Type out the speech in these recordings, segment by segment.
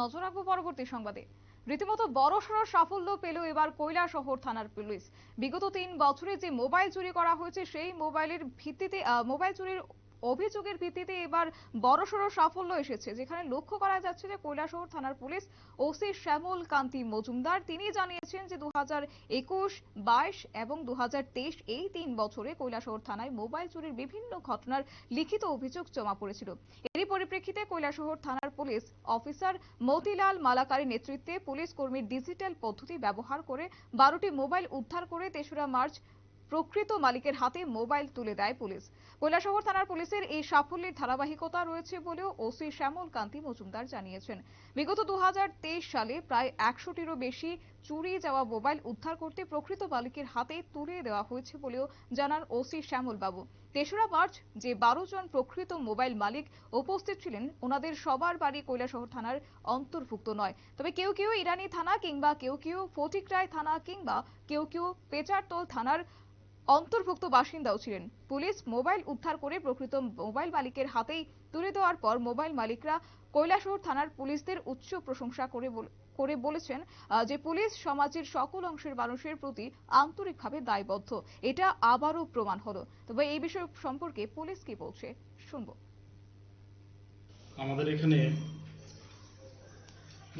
নজর রাখব পরবর্তী সংবাদে। রীতিমতো বড়সড় সাফল্য পেল এবার শহর থানার পুলিশ। বিগত তিন বছরে যে মোবাইল চুরি করা হয়েছে, সেই মোবাইলের ভিত্তিতে মোবাইল চুরির অভিযোগের ভিত্তিতে এবার বড়সড় সাফল্য এসেছে, যেখানে লক্ষ্য করা যাচ্ছে যে কৈলাসহর থানার পুলিশ ওসি শ্যামল কান্তি মজুমদার, তিনি জানিয়েছেন যে দু হাজার একুশ, বাইশ এবং দু হাজার তেইশ এই তিন বছরে কৈলাসহর থানায় মোবাইল চুরির বিভিন্ন ঘটনার লিখিত অভিযোগ জমা পড়েছিল। এরই পরিপ্রেক্ষিতে কৈলাসহর থানার পুলিশ অফিসার মতিলাল মালাকারী নেতৃত্বে পুলিশ কর্মীর ডিজিটাল পদ্ধতি ব্যবহার করে বারোটি মোবাইল উদ্ধার করে তেসরা মার্চ প্রকৃত মালিকের হাতে মোবাইল তুলে দেয় পুলিশ। কৈলাসহর থানার পুলিশের এই সাফল্যের ধারাবাহিকতা রয়েছে বলেও ওসি শ্যামল কান্তি মজুমদার জানিয়েছেন। বিগত দু হাজার তেইশ সালে প্রায় একশোটিরও বেশি চুরি যাওয়া মোবাইল উদ্ধার করতে প্রকৃত মালিকের হাতে তুলে দেওয়া হয়েছে বলেও জানান ওসি শ্যামল বাবু। তেসরা মার্চ যে বারো জন প্রকৃত মোবাইল মালিক উপস্থিত ছিলেন, ওনাদের সবার বাড়ি কৈলাসহর থানার অন্তর্ভুক্ত নয়। তবে কেউ কেউ ইরানি থানা কিংবা কেউ কেউ ফটিকরায় থানা কিংবা কেউ কেউ পেচারতল থানার অন্তর্ভুক্ত বাসিন্দাও ছিলেন। পুলিশ মোবাইল উদ্ধার করে প্রকৃত মোবাইল মালিকের হাতেই তুলে দেওয়ার পর মোবাইল মালিকরা কৈলাসহর থানার পুলিশদের উচ্চ প্রশংসা করে করে বলেছেন যে পুলিশ সমাজের সকল অংশের মানুষের প্রতি আন্তরিকভাবে দায়বদ্ধ। এটা আবারও প্রমাণ হলো। তবে এই বিষয় সম্পর্কে পুলিশ কি বলছে, শুনব। আমাদের এখানে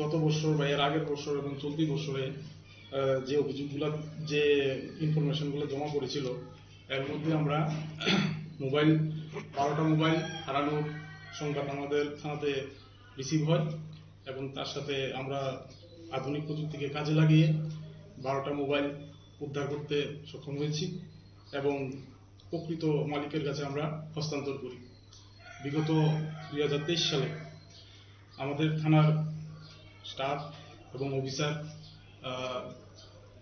গত বছর বা এর আগের বছর এবং চলতি বছরে যে অভিযোগগুলো, যে ইনফরমেশনগুলো জমা করেছিল, এর মধ্যে আমরা মোবাইল, বারোটা মোবাইল হারানোর সংবাদ আমাদের থানাতে রিসিভ হয় এবং তার সাথে আমরা আধুনিক প্রযুক্তিকে কাজে লাগিয়ে বারোটা মোবাইল উদ্ধার করতে সক্ষম হয়েছি এবং প্রকৃত মালিকের কাছে আমরা হস্তান্তর করি। বিগত দুই হাজার তেইশ সালে আমাদের থানার স্টাফ এবং অফিসার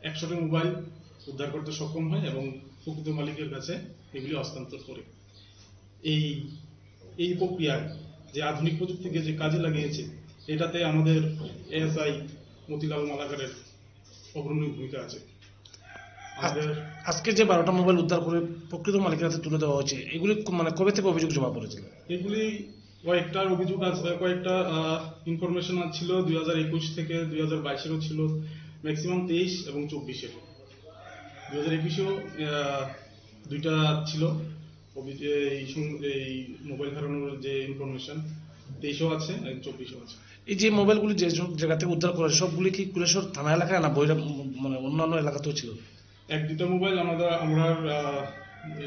একশোটি মোবাইল উদ্ধার করতে সক্ষম হয় এবং প্রকৃত মালিকের কাছে এগুলি হস্তান্তর করে। এই এই প্রক্রিয়ায় যে আধুনিক প্রযুক্তিকে যে কাজে লাগিয়েছে এটাতে আমাদের এএসআই মতিলাল মালাকারের অগ্রণী ভূমিকা আছে। আজকে যে বারোটা মোবাইল উদ্ধার করে প্রকৃত মালিকের হাতে তুলে দেওয়া হয়েছে এগুলি মানে কবে থেকে অভিযোগ জমা পড়েছিল এগুলি কয়েকটার অভিযোগ আছে কয়েকটা ইনফরমেশন ছিল দুই হাজার একুশ থেকে দুই হাজার বাইশেরও ছিল। ম্যাক্সিমাম তেইশ এবং চব্বিশের দু হাজার একুশেও দুইটা ছিল। এই মোবাইল হারানোর যে ইনফরমেশন তেইশও আছে চব্বিশও আছে। এই যে মোবাইলগুলি যে জায়গা থেকে উদ্ধার করা সবগুলি কি কুলেশ্বর থানা এলাকায় না বৈরা মানে অন্যান্য এলাকাতেও ছিল? এক দুটা মোবাইল আমরা আমরা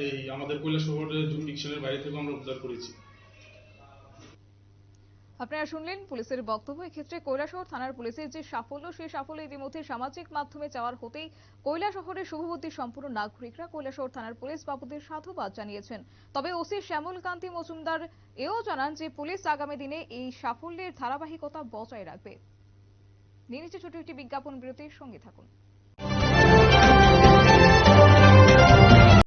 এই আমাদের কৈলাস শহরের জুরিডিকশনের বাইরে থেকে আমরা উদ্ধার করেছি। আপনারা শুনলেন পুলিশের বক্তব্য। এক্ষেত্রে কৈলাসহর থানার পুলিশের যে সাফল্য, সেই সাফল্য ইতিমধ্যে সামাজিক মাধ্যমে চাওয়ার হতেই কৈলাসহরের শুভবুদ্ধি সম্পূর্ণ নাগরিকরা কৈলাসহর থানার পুলিশ বাবুদের সাধুবাদ জানিয়েছেন। তবে ওসি শ্যামল কান্তি মজুমদার এও জানান যে, পুলিশ আগামী দিনে এই সাফল্যের ধারাবাহিকতা বজায় রাখবে। নিয়ে ছোট একটি বিজ্ঞাপন বিরতির সঙ্গে থাকুন।